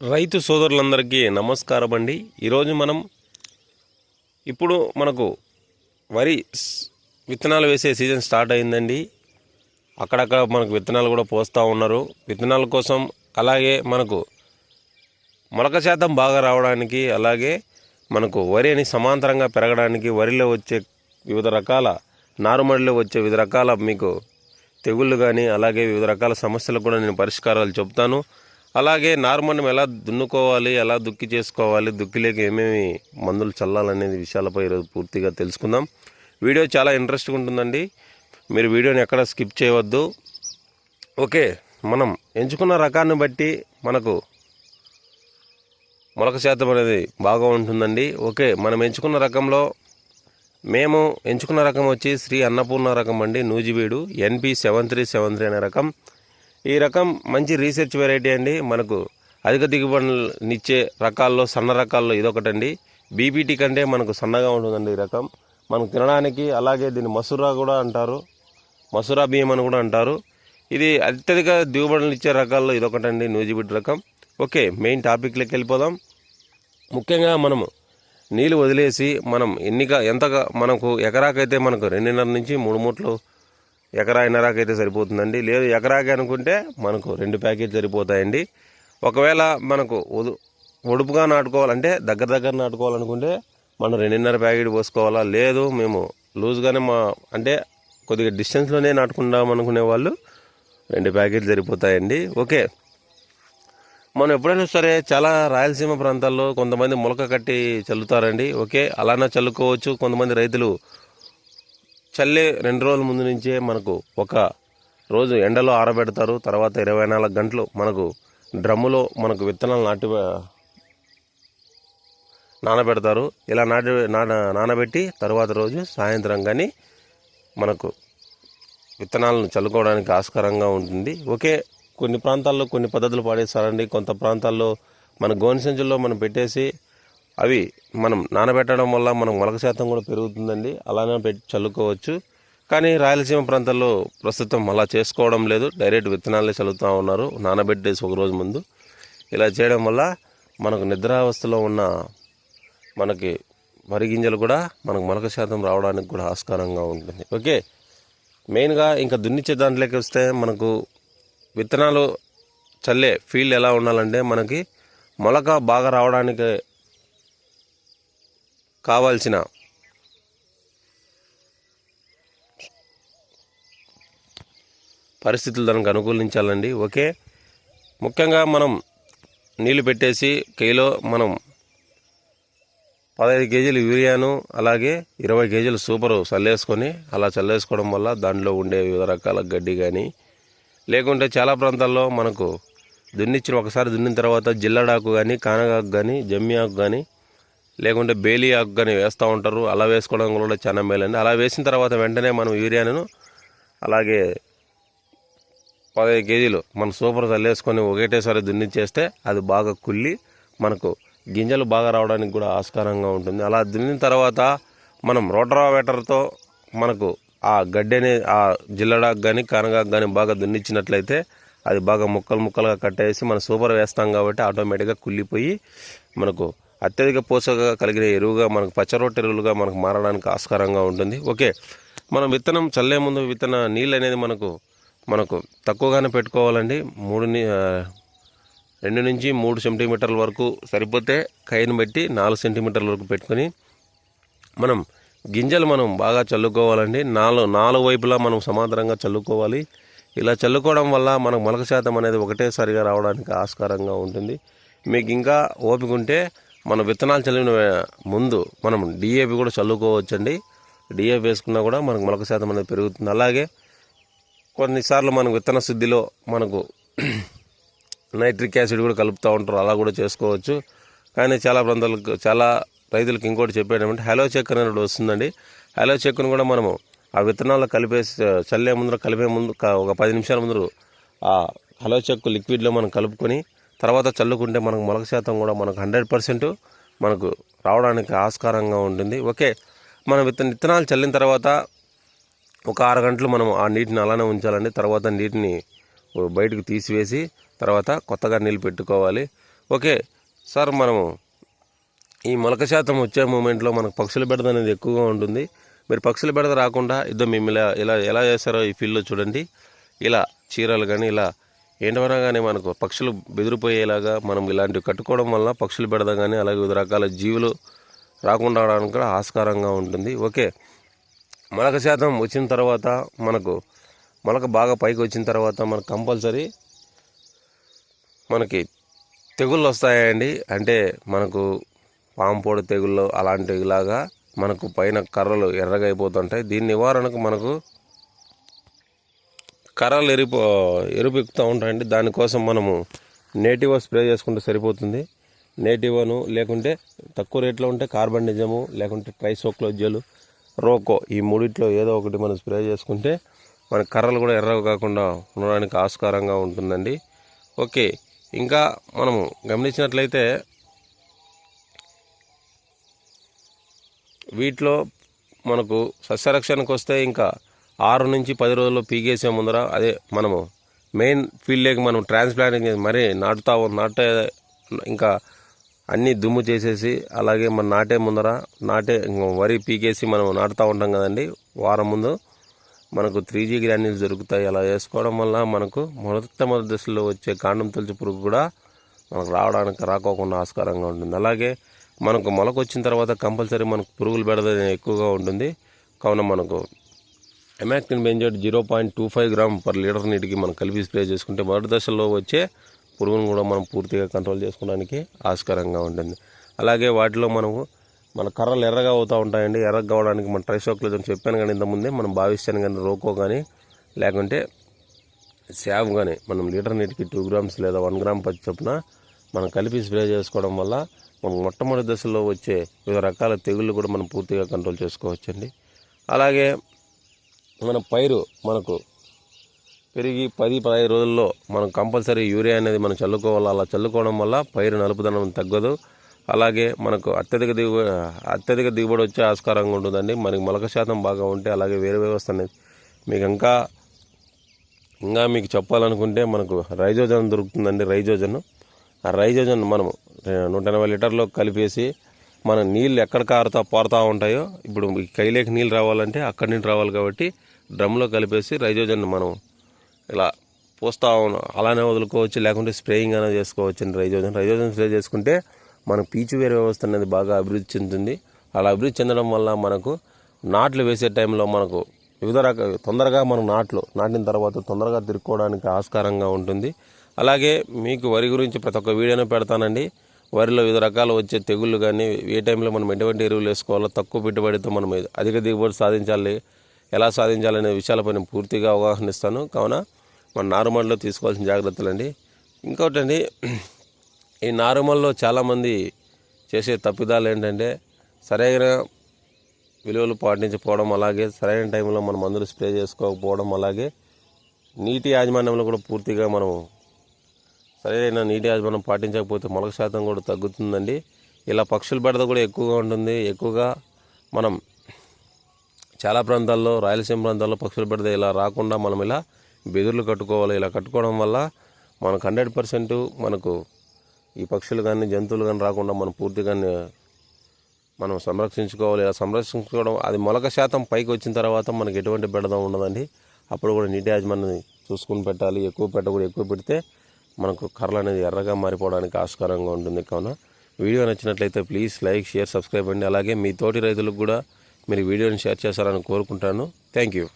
రైతు సోదరులందరికీ నమస్కారం అండి ఈరోజు మనం ఇప్పుడు మనకు వరి విత్తనాలు వేసే సీజన్ స్టార్ట్ అయిందండి. అక్కడక్కడ మనకు విత్తనాలు కూడా పోస్తూ ఉన్నారు. విత్తనాల కోసం అలాగే మనకు మొలక శాతం బాగా రావడానికి అలాగే మనకు వరి అని సమాంతరంగా పెరగడానికి వరిలో వచ్చే వివిధ రకాల నారుమడిలో వచ్చే వివిధ రకాల మీకు తెగుళ్ళు కానీ అలాగే వివిధ రకాల సమస్యలకు కూడా నేను పరిష్కారాలు చెప్తాను. అలాగే నారుమడిని ఎలా దున్నుకోవాలి ఎలా దుక్కి చేసుకోవాలి దుక్కిలేక ఏమేమి మందులు చల్లాలనేది విషయాలపై ఈరోజు పూర్తిగా తెలుసుకుందాం. వీడియో చాలా ఇంట్రెస్ట్గా ఉంటుందండి. మీరు వీడియోని ఎక్కడ స్కిప్ చేయవద్దు. ఓకే మనం ఎంచుకున్న రకాన్ని బట్టి మనకు మొలక శాతం అనేది బాగా ఉంటుందండి. ఓకే మనం ఎంచుకున్న రకంలో మేము ఎంచుకున్న రకం వచ్చి శ్రీ అన్నపూర్ణ రకం అండి Nuzvid NP seven three seven three అనే రకం. ఈ రకం మంచి రీసెర్చ్ వెరైటీ అండి. మనకు అధిక దిగుబడినిచ్చే రకాల్లో సన్న రకాల్లో ఇదొకటండి. బీపీటీ కంటే మనకు సన్నగా ఉంటుందండి ఈ రకం. మనకు తినడానికి అలాగే దీన్ని మసూరా కూడా అంటారు. మసూరా బియ్యం అని కూడా అంటారు. ఇది అత్యధిక దిగుబడులు ఇచ్చే రకాల్లో ఇదొకటండి నూజిబిడ్ రకం. ఓకే మెయిన్ టాపిక్లోకి వెళ్ళిపోదాం. ముఖ్యంగా మనము నీళ్ళు వదిలేసి మనం ఎన్నిక ఎంతగా మనకు ఎకరాకైతే మనకు రెండున్నర నుంచి మూడు మూట్లు ఎకరా ఎన్నరాకైతే సరిపోతుందండి. లేదు ఎకరాకి అనుకుంటే మనకు రెండు ప్యాకెట్ సరిపోతాయండి. ఒకవేళ మనకు ఒడుపుగా నాటుకోవాలంటే దగ్గర దగ్గర నాటుకోవాలనుకుంటే మనం రెండున్నర ప్యాకెట్ పోసుకోవాలా? లేదు మేము లూజ్గానే మా అంటే కొద్దిగా డిస్టెన్స్లోనే నాటుకుందాం అనుకునే వాళ్ళు రెండు ప్యాకెట్లు సరిపోతాయండి. ఓకే. మనం ఎప్పుడైనా సరే చాలా రాయలసీమ ప్రాంతాల్లో కొంతమంది మొలక కట్టి చల్లుతారండి. ఓకే అలానే చల్లుకోవచ్చు. కొంతమంది రైతులు చల్లే రెండు రోజుల ముందు నుంచే మనకు ఒక రోజు ఎండలో ఆరబెడతారు. తర్వాత ఇరవై నాలుగు గంటలు మనకు డ్రమ్ములో మనకు విత్తనాలు నాటి నానబెడతారు. ఇలా నాటి నాన నానబెట్టి తర్వాత రోజు సాయంత్రం కానీ మనకు విత్తనాలను చల్లుకోవడానికి ఆస్కారంగా ఉంటుంది. ఓకే కొన్ని ప్రాంతాల్లో కొన్ని పద్ధతులు పాడేస్తారండి కొంత ప్రాంతాల్లో మన గోనె సంచుల్లో మనం పెట్టేసి అవి మనం నానబెట్టడం వల్ల మనం మొలక శాతం కూడా పెరుగుతుందండి. అలానే పెట్టి చల్లుకోవచ్చు. కానీ రాయలసీమ ప్రాంతాల్లో ప్రస్తుతం అలా చేసుకోవడం లేదు. డైరెక్ట్ విత్తనాలే చల్లుతూ ఉన్నారు. నానబెట్టేసి ఒక రోజు ముందు. ఇలా చేయడం వల్ల మనకు నిద్రావస్థలో ఉన్న మనకి వరి గింజలు కూడా మనకు మొలక శాతం రావడానికి కూడా ఆస్కారంగా ఉంటుంది. ఓకే? మెయిన్గా ఇంకా దున్నిచ్చే దాంట్లోకి వస్తే మనకు విత్తనాలు చల్లే ఫీల్డ్ ఎలా ఉండాలంటే మనకి మొలక బాగా రావడానికి కావాల్సిన పరిస్థితులు దానికి అనుకూలించాలండి. ఓకే? ముఖ్యంగా మనం నీళ్ళు పెట్టేసి కేలో మనం పదహైదు కేజీలు యూరియాను అలాగే ఇరవై కేజీలు సూపరు చల్లేసుకొని అలా చల్లేసుకోవడం వల్ల దాంట్లో ఉండే వివిధ రకాల గడ్డి కానీ లేకుంటే చాలా ప్రాంతాల్లో మనకు దున్నిచ్చిన ఒకసారి దున్నిన తర్వాత జిల్లడాకు కానీ కానగాకు కానీ జమ్మి ఆకు కానీ లేకుంటే బేలీ ఆకు కానీ వేస్తూ ఉంటారు. అలా వేసుకోవడం కూడా చాలా మేలండి. అలా వేసిన తర్వాత వెంటనే మనం యూరియాను అలాగే పదహైదు కేజీలు మన సూపర్ చల్లేసుకొని ఒకటేసారి దున్నిచ్చేస్తే అది బాగా కుళ్ళి మనకు గింజలు బాగా రావడానికి కూడా ఆస్కారంగా ఉంటుంది. అలా దున్నిన తర్వాత మనం రోటరావేటర్తో మనకు ఆ గడ్డెని ఆ జిల్లడాకు కానీ కనగాకు కానీ బాగా దున్నిచ్చినట్లయితే అది బాగా ముక్కలు ముక్కలుగా కట్టేసి మనం సూపర్ వేస్తాం కాబట్టి ఆటోమేటిక్గా కుళ్ళిపోయి మనకు అత్యధిక పోషక కలిగిన ఎరువుగా మనకు పచ్చరొట్ట ఎరువులుగా మనకు మారడానికి ఆస్కారంగా ఉంటుంది. ఓకే. మనం విత్తనం చల్లే ముందు విత్తన నీళ్ళు అనేది మనకు మనకు తక్కువగానే పెట్టుకోవాలండి. మూడు రెండు నుంచి మూడు సెంటీమీటర్ల వరకు సరిపోతే కైని బట్టి నాలుగు సెంటీమీటర్ల వరకు పెట్టుకొని మనం గింజలు మనం బాగా చల్లుకోవాలండి. నాలుగు నాలుగు వైపులా మనం సమాంతరంగా చల్లుకోవాలి. ఇలా చల్లుకోవడం వల్ల మనకు మొలక శాతం అనేది ఒకటేసారిగా రావడానికి ఆస్కారంగా ఉంటుంది. మీకు ఇంకా ఓపిక ఉంటే మన విత్తనాలు చల్లిన ముందు మనం డిఏపి కూడా చల్లుకోవచ్చండి. డిఏపి వేసుకున్నా కూడా మనకు మొలక శాతం అనేది పెరుగుతుంది. అలాగే కొన్నిసార్లు మనకు విత్తన శుద్ధిలో మనకు నైట్రిక్ యాసిడ్ కూడా కలుపుతూ ఉంటారు. అలా కూడా చేసుకోవచ్చు. కానీ చాలా ప్రాంతాలకు చాలా రైతులకు ఇంకోటి చెప్పేటంటే హలో చెక్ అనేది వస్తుందండి. హలో చెక్ను కూడా మనము ఆ విత్తనాలు కలిపేసి చల్లే ముందర కలిపే ముందు ఒక పది నిమిషాల ముందు ఆ హలో చెక్ లిక్విడ్లో మనం కలుపుకొని తర్వాత చల్లుకుంటే మనకు మొలక శాతం కూడా మనకు హండ్రెడ్ పర్సెంట్ మనకు రావడానికి ఆస్కారంగా ఉంటుంది. ఓకే మనం విత్తన విత్తనాలు చల్లిన తర్వాత ఒక ఆరు గంటలు మనం ఆ నీటిని అలానే ఉంచాలండి. తర్వాత నీటిని బయటకు తీసివేసి తర్వాత కొత్తగా నీళ్ళు పెట్టుకోవాలి. ఓకే సార్ మనము ఈ మొలక శాతం వచ్చే మూమెంట్లో మనకు పక్షుల బెడద అనేది ఎక్కువగా ఉంటుంది. మీరు పక్షుల బెడద రాకుండా ఇద్దరు మేము ఇలా ఇలా ఎలా చేస్తారో ఈ ఫీల్డ్లో చూడండి. ఇలా చీరలు కానీ ఇలా ఏంటవనా కానీ మనకు పక్షులు బెదిరిపోయేలాగా మనం ఇలాంటివి కట్టుకోవడం వల్ల పక్షులు పెడదాం కానీ అలాగే వివిధ రకాల జీవులు రాకుండా కూడా ఆస్కారంగా ఉంటుంది. ఓకే. మొలక శాతం వచ్చిన తర్వాత మనకు మొలక బాగా పైకి వచ్చిన తర్వాత మనకు కంపల్సరీ మనకి తెగుళ్ళు వస్తాయండి. అంటే మనకు పాంపోడు తెగుళ్ళు అలాంటిలాగా మనకు పైన కర్రలు ఎర్రగా అయిపోతుంటాయి. దీని నివారణకు మనకు కర్రలు ఎరిపో ఎరుపెక్కుతూ ఉంటాయండి. దానికోసం మనము నేటివో స్ప్రే చేసుకుంటే సరిపోతుంది. నేటివోను లేకుంటే తక్కువ రేట్లో ఉంటే కార్బన్ నిజము లేకుంటే ట్రైసోక్లోజలు రోకో ఈ మూడిట్లో ఏదో ఒకటి మనం స్ప్రే చేసుకుంటే మన కర్రలు కూడా ఎర్రగా కాకుండా ఉండడానికి ఆస్కారంగా ఉంటుందండి. ఓకే ఇంకా మనము గమనించినట్లయితే వీటిలో మనకు సస్యరక్షణకు వస్తే ఇంకా ఆరు నుంచి పది రోజుల్లో పీకేసే ముందర అదే మనము మెయిన్ ఫీల్డ్లోకి మనం ట్రాన్స్ప్లాంటింగ్ చేసి మరీ నాటుతా నాటే ఇంకా అన్నీ దుమ్ము చేసేసి అలాగే మన నాటే ముందర నాటే వరి పీకేసి మనం నాటుతూ ఉంటాం కదండి. వారం ముందు మనకు త్రీ జీ గ్రాన్యూల్స్ దొరుకుతాయి. అలా వేసుకోవడం వల్ల మనకు మొదట మొదటి దశలో వచ్చే కాండం తొలచి పురుగు కూడా మనకు రావడానికి రాకోకుండా ఆస్కారంగా ఉంటుంది. అలాగే మనకు మొలక వచ్చిన తర్వాత కంపల్సరీ మనకు పురుగులు బెడద ఎక్కువగా ఉంటుంది. కావున మనకు emamectin benzoate zero point two five gram per litre నీటికి మనం కలిపి స్ప్రే చేసుకుంటే మొదటి దశలో వచ్చే పురుగును కూడా మనం పూర్తిగా కంట్రోల్ చేసుకోవడానికి ఆస్కారంగా ఉంటుంది. అలాగే వాటిలో మనము మన కర్రలు ఎర్రగా అవుతూ ఉంటాయండి. ఎర్రగా కావడానికి మన ట్రైసోక్లోజ్ చెప్పాను కానీ ఇంతకుముందే మనం భావిస్తాను కానీ రోకో కానీ లేకుంటే సేవ్ కానీ మనం లీటర్ నీటికి టూ గ్రామ్స్ లేదా వన్ గ్రామ్ పచ్చి చొప్పున మనం కలిపి స్ప్రే చేసుకోవడం వల్ల మనం మొట్టమొదటి దశలో వచ్చే వివిధ రకాల తెగుళ్ళు కూడా మనం పూర్తిగా కంట్రోల్ చేసుకోవచ్చండి. అలాగే మన పైరు మనకు పెరిగి పది పదహైదు రోజుల్లో మనం కంపల్సరీ యూరియా అనేది మనం చల్లుకోవాలి అలా చల్లుకోవడం వల్ల పైరు నలుపుదనం తగ్గదు. అలాగే మనకు అత్యధిక దిగుబడి అత్యధిక దిగుబడి వచ్చే ఆస్కారంగా ఉంటుందండి. మనకి మొలక శాతం బాగా ఉంటే అలాగే వేరే వ్యవస్థ అనేది మీకు ఇంకా ఇంకా మీకు చెప్పాలనుకుంటే మనకు రైజోజన్ దొరుకుతుందండి రైజోజన్. ఆ రైజోజన్ మనము నూట ఎనభై లీటర్లో కలిపేసి మన నీళ్ళు ఎక్కడ కారుతా పారుతూ ఉంటాయో ఇప్పుడు కైలేకి నీళ్ళు రావాలంటే అక్కడి నుంచి రావాలి కాబట్టి డ్రమ్లో కలిపేసి రైజోజన్ మనం ఇలా పోస్తా ఉన్నాం అలానే వదులుకోవచ్చు లేకుంటే స్ప్రేయింగ్ అనేది చేసుకోవచ్చు అండి రైజోజన్ రైజోజన్ స్ప్రే చేసుకుంటే మన పీచు వేరే వ్యవస్థ అనేది బాగా అభివృద్ధి చెందుతుంది. అలా అభివృద్ధి చెందడం వల్ల మనకు నాట్లు వేసే టైంలో మనకు వివిధ రకాల తొందరగా మనం నాట్లు నాటిన తర్వాత తొందరగా తిరుక్కోవడానికి ఆస్కారంగా ఉంటుంది. అలాగే మీకు వరి గురించి ప్రతి ఒక్క వీడియోనే పెడతానండి. వరిలో వివిధ రకాలు వచ్చే తెగుళ్ళు కానీ ఏ టైంలో మనం ఎటువంటి ఎరువులు వేసుకోవాలో తక్కువ పెట్టుబడితో మనం అధిక దిగుబడి సాధించాలి. ఎలా సాధించాలనే విషయాలపై నేను పూర్తిగా అవగాహన ఇస్తాను. కావున మన నారుమడిలో తీసుకోవాల్సిన జాగ్రత్తలండి. ఇంకోటండి ఈ నారుమల్లో చాలామంది చేసే తప్పిదాలు ఏంటంటే సరైన విలువలు పాటించకపోవడం అలాగే సరైన టైంలో మనం మందులు స్ప్రే చేసుకోకపోవడం అలాగే నీటి యాజమాన్యంలో కూడా పూర్తిగా మనం సరైన నీటి యాజమాన్యం పాటించకపోతే మొలక శాతం కూడా తగ్గుతుందండి. ఇలా పక్షుల బెడద కూడా ఎక్కువగా ఉంటుంది. ఎక్కువగా మనం చాలా ప్రాంతాల్లో రాయలసీమ ప్రాంతాల్లో పక్షుల పెడితే ఇలా రాకుండా మనం ఇలా బెదుర్లు కట్టుకోవాలి ఇలా కట్టుకోవడం వల్ల మనకు హండ్రెడ్ పర్సెంట్ మనకు ఈ పక్షులు కానీ జంతువులు కానీ రాకుండా మనం పూర్తిగా మనం సంరక్షించుకోవాలి. ఇలా సంరక్షించుకోవడం అది మొలక శాతం పైకి వచ్చిన తర్వాత మనకి ఎటువంటి బెడద ఉండదండి. అప్పుడు కూడా నీటి యాజమాన్యాన్ని చూసుకుని పెట్టాలి. ఎక్కువ పెట్టకూడదు ఎక్కువ పెడితే మనకు కర్రలు అనేది ఎర్రగా మారిపోవడానికి ఆస్కారంగా ఉంటుంది. కావున వీడియో నచ్చినట్లయితే ప్లీజ్ లైక్ షేర్ సబ్స్క్రైబ్ అండి. అలాగే మీ తోటి రైతులకు కూడా మీరు వీడియోని షేర్ చేస్తారని కోరుకుంటాను. Thank you